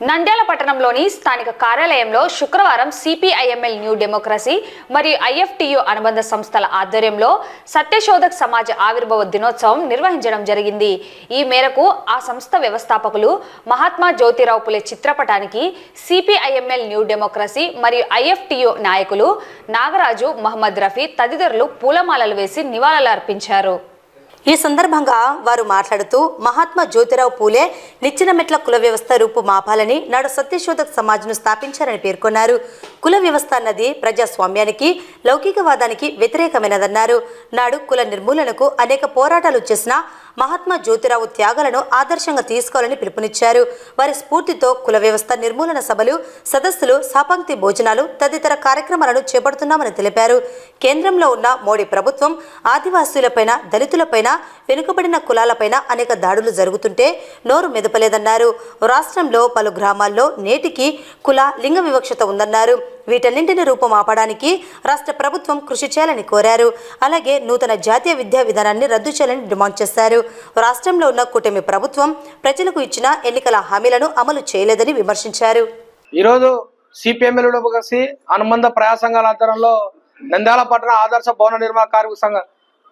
నంద్యాల పట్టణంలోని స్థానిక కార్యాలయంలో శుక్రవారం సిపిఐఎంఎల్ న్యూ డెమోక్రసీ మరియు ఐఎఫ్టియు అనుబంధ సంస్థల ఆధ్వర్యంలో సత్యశోధక్ సమాజ ఆవిర్భావ దినోత్సవం నిర్వహించడం జరిగింది. ఈ మేరకు ఆ సంస్థ వ్యవస్థాపకులు మహాత్మా జ్యోతిరావు పులే చిత్రపటానికి సిపిఐఎంఎల్ న్యూ డెమోక్రసీ మరియు ఐఎఫ్టియు నాయకులు నాగరాజు మహమ్మద్ రఫీ తదితరులు పూలమాలలు వేసి నివాళులర్పించారు. ఈ సందర్భంగా వారు మాట్లాడుతూ మహాత్మా జ్యోతిరావు పూలే నిచ్చిన మెట్ల కుల వ్యవస్థ రూపు మాపాలని నాడు సత్యశోధక్ సమాజ్ను స్థాపించారని పేర్కొన్నారు. కుల వ్యవస్థ అన్నది ప్రజాస్వామ్యానికి లౌకికవాదానికి వ్యతిరేకమైనదన్నారు. నాడు కుల నిర్మూలనకు అనేక పోరాటాలు చేసిన మహాత్మా జ్యోతిరావు త్యాగాలను ఆదర్శంగా తీసుకోవాలని పిలుపునిచ్చారు. వారి స్ఫూర్తితో కుల వ్యవస్థ నిర్మూలన సభలు సదస్సులు సపంక్తి భోజనాలు తదితర కార్యక్రమాలను చేపడుతున్నామని తెలిపారు. కేంద్రంలో ఉన్న మోడీ ప్రభుత్వం ఆదివాసీలపైన దళితులపైన వెనుకబడిన కులాలపైన అనేక దాడులు జరుగుతుంటే నోరు మెదపలేదన్నారు. రాష్ట్రంలో పలు గ్రామాల్లో నేటికి కుల లింగ వివక్షత ఉందన్నారు. వీటన్నింటిని రూపమాపడానికి రాష్ట్ర ప్రభుత్వం కృషి చేయాలని కోరారు. అలాగే నూతన జాతీయ విద్యా విధానాన్ని రద్దు చేయాలని డిమాండ్ చేశారు. రాష్ట్రంలో ఉన్న కూటమి ప్రభుత్వం ప్రజలకు ఇచ్చిన ఎన్నికల హామీలను అమలు చేయలేదని విమర్శించారు. ఈరోజు సిపిఎంఎల్ కలిసి అనుబంధ ప్రజా సంఘాల ఆధ్వర్యంలో నంద్యాల పట్టణ ఆదర్శ భవన నిర్మాణ కార్మిక సంఘ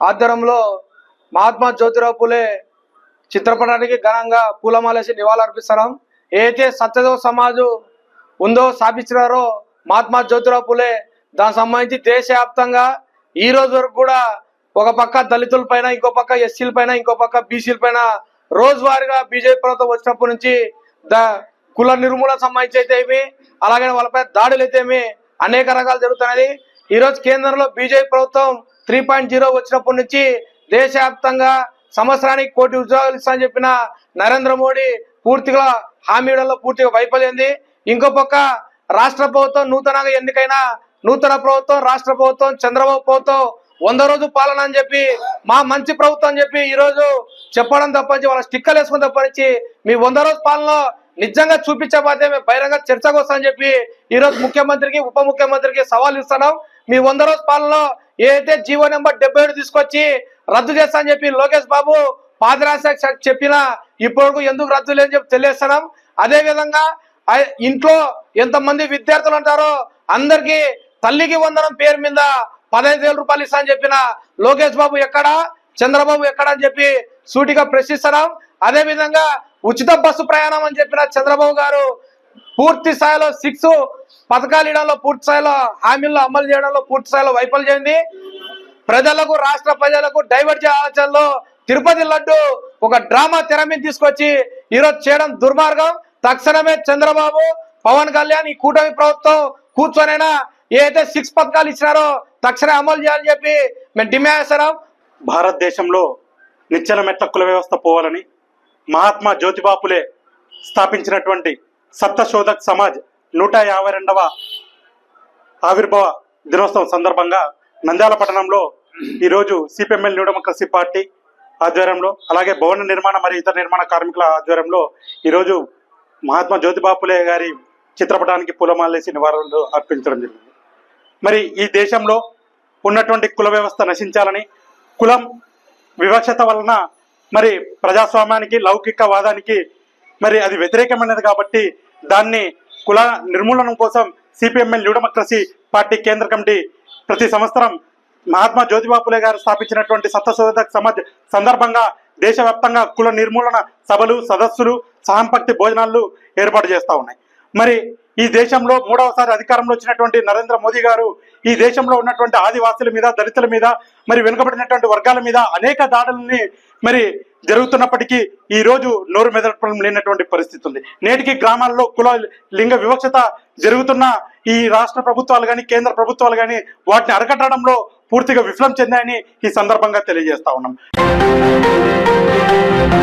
ఆధ్వర్యంలో మహాత్మా జ్యోతిరావు పూలే చిత్రపటానికి ఘనంగా పూలమాలేసి నివాళులర్పిస్తున్నాం ఏదైతే సత్యదో సమాజం ఉందో స్థాపించినారో మహాత్మా జ్యోతిరావు పులే దానికి సంబంధించి దేశవ్యాప్తంగా ఈ రోజు వరకు కూడా ఒక పక్క దళితుల పైన ఇంకో పక్క ఎస్సీల పైన ఇంకో పక్క బీసీల పైన రోజువారీగా బీజేపీ ప్రభుత్వం వచ్చినప్పటి నుంచి ద కుల నిర్మూలన సంబంధించి అయితే ఏమి అలాగే వాళ్ళపై దాడులు అయితే ఏమి అనేక రకాలు జరుగుతున్నది. ఈ రోజు కేంద్రంలో బీజేపీ ప్రభుత్వం త్రీ పాయింట్ జీరో వచ్చినప్పటి నుంచి దేశవ్యాప్తంగా సంవత్సరానికి కోటి ఉద్యోగాలు ఇస్తామని చెప్పిన నరేంద్ర మోడీ పూర్తిగా హామీ పూర్తిగా వైఫల్యంది ఇంకో పక్క రాష్ట్ర ప్రభుత్వం నూతనంగా ఎన్నికైన నూతన ప్రభుత్వం రాష్ట్ర ప్రభుత్వం చంద్రబాబు ప్రభుత్వం వంద రోజు పాలన అని చెప్పి మా మంచి ప్రభుత్వం అని చెప్పి ఈ రోజు చెప్పడం తప్పనించి వాళ్ళ స్టిక్కర్లు వేసుకుని తప్పనించి మీ వంద రోజు పాలనలో నిజంగా చూపించబోతే మేము బహిరంగ చర్చకు వస్తామని చెప్పి ఈ రోజు ముఖ్యమంత్రికి ఉప ముఖ్యమంత్రికి సవాల్ ఇస్తున్నాం. మీ వంద రోజు పాలనలో ఏదైతే జీవో నెంబర్ డెబ్బై ఏడు తీసుకొచ్చి రద్దు చేస్తా అని చెప్పి లోకేష్ బాబు పాదరాశ చెప్పినా ఇప్పటికు ఎందుకు రద్దు లేదని చెప్పి తెలియస్తున్నాం అదే విధంగా ఇంట్లో ఎంతమంది విద్యార్థులు ఉంటారో అందరికి తల్లికి వందనం పేరు మీద పదహైదు వేల రూపాయలు ఇస్తా అని చెప్పిన లోకేష్ బాబు ఎక్కడ? చంద్రబాబు ఎక్కడ అని చెప్పి సూటిగా ప్రశ్నిస్తున్నాం అదే విధంగా ఉచిత బస్సు ప్రయాణం అని చెప్పిన చంద్రబాబు గారు పూర్తి స్థాయిలో సిక్స్ పథకాలు ఇవ్వడంలో పూర్తి స్థాయిలో హామీలను అమలు చేయడంలో పూర్తి స్థాయిలో వైఫల్యమైంది. ప్రజలకు రాష్ట్ర ప్రజలకు డైవర్ట్ చేసే ఆలోచనలో తిరుపతి లడ్డు ఒక డ్రామా తెర మీద తీసుకొచ్చి ఈరోజు చేయడం దుర్మార్గం. తక్షణమే చంద్రబాబు పవన్ కళ్యాణ్ ఈ కూటమి ప్రభుత్వం కూర్చొనైనా ఏదైతే సిక్స్ పథకాలు ఇచ్చినారో తక్షణమే అమలు చేయాలని చెప్పి మేము డిమాండ్ చేస్తున్నాం. భారతదేశంలో నిచ్చెన మెట్ల కుల వ్యవస్థ పోవాలని మహాత్మా జ్యోతిబాపులే స్థాపించినటువంటి సప్తశోధక్ సమాజ్ నూట యాభై రెండవ ఆవిర్భావ దినోత్సవం సందర్భంగా నంద్యాల పట్టణంలో ఈరోజు సిపిఎంఎల్ న్యూ డెమోక్రసీ పార్టీ ఆధ్వర్యంలో అలాగే భవన నిర్మాణ మరియు ఇతర నిర్మాణ కార్మికుల ఆధ్వర్యంలో ఈరోజు మహాత్మా జ్యోతిబాపులే గారి చిత్రపటానికి పూలమాలేసి నివారణలు అర్పించడం జరిగింది. మరి ఈ దేశంలో ఉన్నటువంటి కుల వ్యవస్థ నశించాలని కులం వివక్షత వలన మరి ప్రజాస్వామ్యానికి లౌకికవాదానికి మరి అది వ్యతిరేకమైనది కాబట్టి దాన్ని కుల నిర్మూలన కోసం సిపిఎంఎల్ న్యూడెమోక్రసీ పార్టీ కేంద్ర కమిటీ ప్రతి సంవత్సరం మహాత్మా జ్యోతిబాపులే గారు స్థాపించినటువంటి సత్యశోధక్ సమాజ్ సందర్భంగా దేశవ్యాప్తంగా కుల నిర్మూలన సభలు సదస్సులు సహంపక్తి భోజనాలు ఏర్పాటు చేస్తూ ఉన్నాయి. మరి ఈ దేశంలో మూడవసారి అధికారంలో వచ్చినటువంటి నరేంద్ర మోదీ గారు ఈ దేశంలో ఉన్నటువంటి ఆదివాసుల మీద దళితుల మీద మరి వెనుకబడినటువంటి వర్గాల మీద అనేక దాడులని మరి జరుగుతున్నప్పటికీ ఈ రోజు నోరు మెదపడం లేనటువంటి పరిస్థితి ఉంది. నేటికి గ్రామాల్లో కుల లింగ వివక్షత జరుగుతున్న ఈ రాష్ట్ర ప్రభుత్వాలు కానీ కేంద్ర ప్రభుత్వాలు కానీ వాటిని అరకట్టడంలో పూర్తిగా విఫలం చెందాయని ఈ సందర్భంగా తెలియజేస్తా ఉన్నాం.